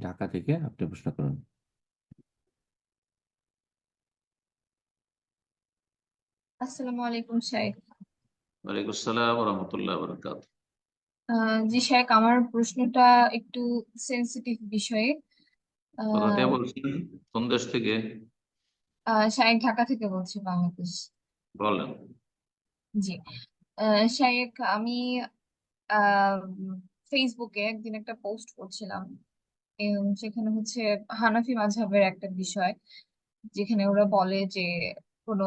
ঢাকা থেকে আপনি প্রশ্ন করুন। আসসালামু আলাইকুম শাইখ ওয়ালাইকুম আসসালাম রহমতুল্লাহ বরকাত আহ, জি শাইখ আমার প্রশ্নটা একটু সেনসিটিভ বিষয়ে। কোথা থেকে বলছেন কোন দেশ থেকে? ঢাকা থেকে বলছি বাংলাদেশ। বলেন। জি আহ, শাইখ আমি আহ, ফেসবুকে একদিন একটা পোস্ট করছিলাম সেখানে হচ্ছে হানাফি মাযহাবের একটা বিষয় যেখানে ওরা বলে যে কোনো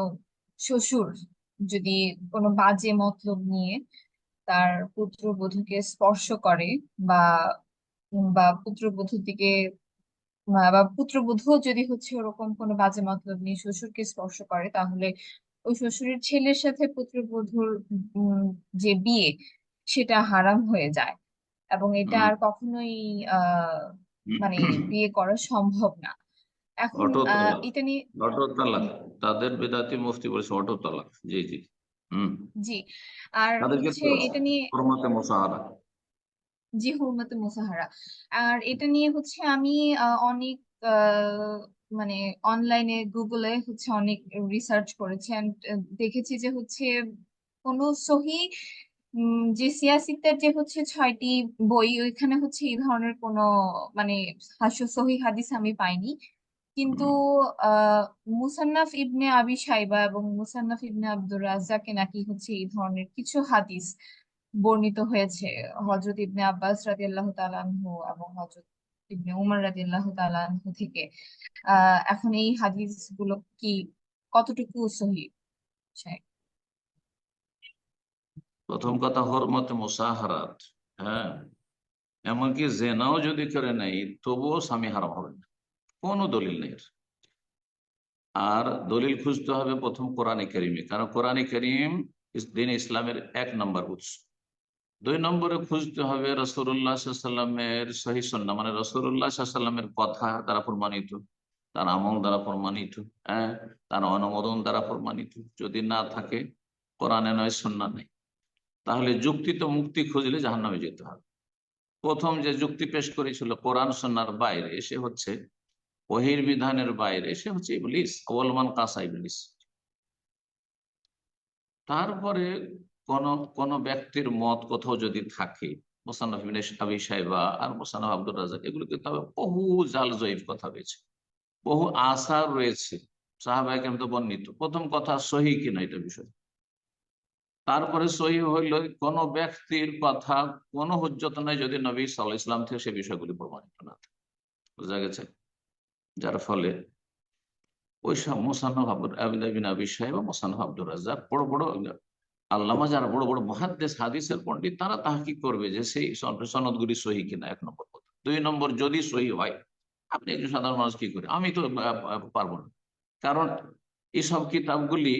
শ্বশুর যদি কোনো বাজে মতলব নিয়ে তার পুত্রবধূকে স্পর্শ করে বা বা পুত্রবধূর দিকে বা পুত্রবধূও যদি হচ্ছে ওরকম কোনো বাজে মতলব নিয়ে শ্বশুরকে স্পর্শ করে তাহলে ওই শ্বশুরের ছেলের সাথে পুত্রবধূর যে বিয়ে সেটা হারাম হয়ে যায়। এবং এটা আর কখনোই আহ মানে বিয়ে করা সম্ভব না। এখন এটা নিয়ে অটো তালাক তাদের বেদাতি মুফতি বলেছে অটো তালাক জি। জি জি। আর হচ্ছে এটা নিয়ে ফরমাতে মোসাহারা। জি হুরমাতে মুসাহারা। আর এটা নিয়ে হচ্ছে আমি অনেক মানে অনলাইনে গুগলে হচ্ছে অনেক রিসার্চ করেছি। দেখেছি যে হচ্ছে কোনো সহি যে সিয়াসিতের যে হচ্ছে ছয়টি বই ওইখানে হচ্ছে এই ধরনের কোনো মানে হাস্য সহি হাদিস আমি পাইনি। কিন্তু মুসান্নাফ ইবনে আবি শাইবা এবং মুসান্নাফ ইবনে আব্দুর রাজ্জাকে নাকি হচ্ছে এই ধরনের কিছু হাদিস বর্ণিত হয়েছে। হজরত ইবনে আব্বাস রাদিয়াল্লাহু তাআলা আনহু এবং হজরত ইবনে উমর রাদিয়াল্লাহু তাআলা আনহু থেকে। আহ এখন এই হাদিসগুলো কি কতটুকু সহি? প্রথম কথা হরমতে মোসাহারাত হ্যাঁ? এমনকি জেনাও যদি করে নেই, তবুও স্বামী হারাম হবে না। কোনো দলিল নেই আর দলিল খুঁজতে হবে প্রথম কোরআনে করিমে, কারণ কোরআনে করিম দিন ইসলামের এক নম্বর উৎস। দুই নম্বরে খুঁজতে হবে রসুল্লাহ সাল্লামের সহি সন্না মানে রসুল্লাহ সাল্লামের কথা দ্বারা প্রমাণিত, তার আমল দ্বারা প্রমাণিত হ্যাঁ? তার অনুমোদন দ্বারা প্রমাণিত। যদি না থাকে, কোরআনে নয় সন্না নেই। তাহলে যুক্তি তো মুক্তি খুঁজলে জাহান্নামে যেতে হবে। প্রথম যে যুক্তি পেশ করেছিল কোরআন সন্ন্যার বাইরে, সে হচ্ছে ওহির বিধানের বাইরে, সে হচ্ছে ইবলিস ওলমান কাসা ইবলিস। তারপরে কোন কোন ব্যক্তির মত কোথাও যদি থাকে বহু জাল জয়ীফ কথা রয়েছে, বহু আসার রয়েছে সাহাবাহ কেন তো বর্ণিত। প্রথম কথা সহি কিনা এটা বিষয়? তারপরে সহি হইল, কোন ব্যক্তির কথা, কোন হুজ্জত নাই যদি নবী সাল্লাহ ইসলাম থেকে সে বিষয়গুলি প্রমাণিত না বোঝা গেছে? যার ফলে ওই সব সাহেব মোসান্নফ আব্দুর রাজ্জাক, বড় বড় আল্লামা যারা, বড় বড় মহাদ্দেশ হাদিসের পণ্ডিত, তারা তাহাকি করবে যে সেই সনদগুলি সহি কিনা? এক নম্বর দুই নম্বর, যদি সহি হয়, আপনি একজন সাধারণ মানুষ কি করে? আমি তো পারব না। কারণ এইসব কিতাবগুলি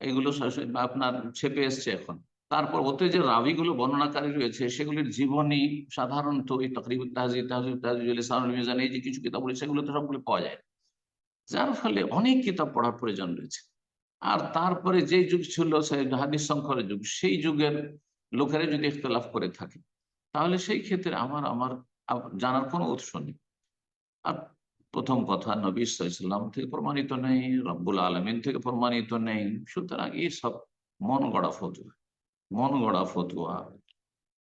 এগুলো আপনার ছেপে এসছে এখন। তারপর ওতে যে রাবিগুলো বর্ণনাকারী রয়েছে, সেগুলির জীবনী সাধারণত ওই তকরিব তাহজিব তাহজিব তাহজিবুল ইসলামুল এই যে কিছু কিতাবগুলি সেগুলো তো সবগুলো পাওয়া যায়। যার ফলে অনেক কিতাব পড়ার প্রয়োজন রয়েছে। আর তারপরে যে যুগ ছিল, সে হাদিস সংকরের যুগ, সেই যুগের লোকেরা যদি ইখতলাফ করে থাকে, তাহলে সেই ক্ষেত্রে আমার আমার জানার কোনো উৎস নেই। আর প্রথম কথা নবী ইসলাম থেকে প্রমাণিত নেই, রব্বুল আলমিন থেকে প্রমাণিত নেই। সুতরাং এই সব মন গড়া ফতুয়া মন গড়া ফতুয়া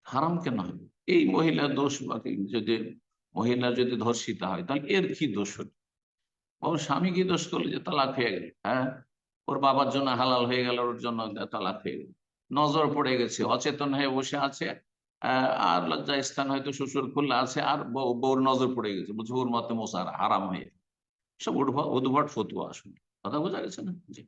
হারাম কেন হবে এই মহিলা দোষ বা কি যদি মহিলা যদি ধর্ষিতা হয়, তাহলে এর কি দোষ হলো? ওর স্বামী কি দোষ করল যে তালাক হয়ে গেল? হ্যাঁ? ওর বাবার জন্য হালাল হয়ে গেল, ওর জন্য তালাক হয়ে গেল। নজর পড়ে গেছে, অচেতন হয়ে বসে আছে। আর লজ্জা স্থান হয়তো শ্বশুর খুল্লা আছে, আর বউ- বউর নজর পড়ে গেছে বলছে ওর মতে মশার হারাম হয়ে। সব উদ্ভট ফতুয়া আসলে। কথা বোঝা গেছে না? জি